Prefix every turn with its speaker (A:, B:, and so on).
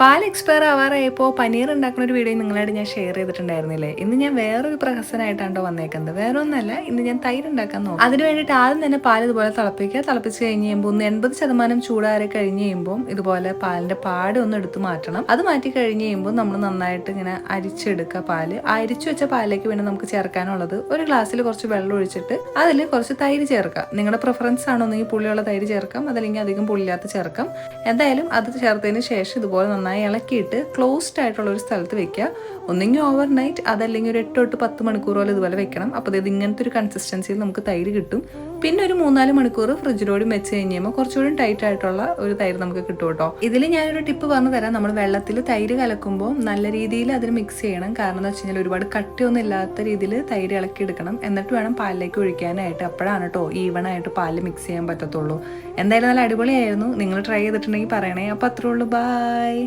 A: പാൽ എക്സ്പയർ ആവാറായപ്പോൾ പനീർ ഉണ്ടാക്കുന്ന ഒരു വീഡിയോ നിങ്ങളായിട്ട് ഞാൻ ഷെയർ ചെയ്തിട്ടുണ്ടായിരുന്നില്ലേ? ഇന്ന് ഞാൻ വേറൊരു പ്രഹസനമായിട്ടാണ് വന്നേക്കുന്നത്. വേറെ ഒന്നല്ല ഇന്ന് ഞാൻ തൈര് ഉണ്ടാക്കാൻ നോക്കും അതിന് വേണ്ടിയിട്ട് ആദ്യം തന്നെ പാൽ ഇതുപോലെ തിളപ്പിക്കുക. തിളപ്പിച്ച് കഴിഞ്ഞ് കഴിയുമ്പോൾ ഒന്ന് എൺപത് ശതമാനം ചൂടാറി കഴിഞ്ഞ് കഴിയുമ്പോൾ ഇതുപോലെ പാലിന്റെ പാട് ഒന്ന് എടുത്ത് മാറ്റണം. അത് മാറ്റി കഴിഞ്ഞ് കഴിയുമ്പോൾ നമ്മൾ നന്നായിട്ട് ഇങ്ങനെ അരിച്ചെടുക്കുക പാൽ. അരിച്ചു വെച്ച പാലിലേക്ക് പിന്നെ നമുക്ക് ചേർക്കാനുള്ളത്. ഒരു ഗ്ലാസ്സിൽ കുറച്ച് വെള്ളം ഒഴിച്ചിട്ട് അതിൽ കുറച്ച് തൈര് ചേർക്കുക നിങ്ങളുടെ പ്രിഫറൻസ് ആണോ? ഒന്നെങ്കിൽ പുള്ളിയുള്ള തൈര് ചേർക്കാം അതല്ലെങ്കിൽ അധികം പുളിയില്ലാത്ത ചേർക്കാം. എന്തായാലും അത് ചേർത്തതിന് ശേഷം ഇതുപോലെ നന്നായി ഇളക്കിയിട്ട് ക്ലോസ്ഡ് ആയിട്ടുള്ള ഒരു സ്ഥലത്ത് വെക്കുക. ഒന്നെങ്കിൽ ഓവർ നൈറ്റ് അതല്ലെങ്കിൽ ഒരു എട്ട് തൊട്ട് പത്ത് മണിക്കൂറോളം ഇതുപോലെ വെക്കണം. അപ്പോൾ ഇത് ഇങ്ങനത്തെ ഒരു കൺസിസ്റ്റൻസിയിൽ നമുക്ക് തൈര് കിട്ടും. പിന്നെ ഒരു മൂന്നാൽ മണിക്കൂർ ഫ്രിഡ്ജിലോട് വെച്ച് കഴിഞ്ഞ് കഴിയുമ്പോൾ കുറച്ചുകൂടി ടൈറ്റ് ആയിട്ടുള്ള ഒരു തൈര് നമുക്ക് കിട്ടും കേട്ടോ. ഇതിൽ ഞാനൊരു ടിപ്പ് പറഞ്ഞു തരാം. നമ്മൾ വെള്ളത്തിൽ തൈര് കലക്കുമ്പോൾ നല്ല രീതിയിൽ അതിന് മിക്സ് ചെയ്യണം. കാരണം എന്ന് വെച്ച് കഴിഞ്ഞാൽ ഒരുപാട് കട്ടിയൊന്നും ഇല്ലാത്ത രീതിയിൽ തൈര് ഇളക്കി എടുക്കണം. എന്നിട്ട് വേണം പാലിലേക്ക് ഒഴിക്കാനായിട്ട്. അപ്പോഴാണ് കേട്ടോ ഈവൺ ആയിട്ട് പാൽ മിക്സ് ചെയ്യാൻ പറ്റത്തുള്ളൂ. എന്തായാലും നല്ല അടിപൊളിയായിരുന്നു. നിങ്ങൾ ട്രൈ ചെയ്തിട്ടുണ്ടെങ്കിൽ പറയണേ. അപ്പോൾ അത്രേ ഉള്ളൂ. ബൈ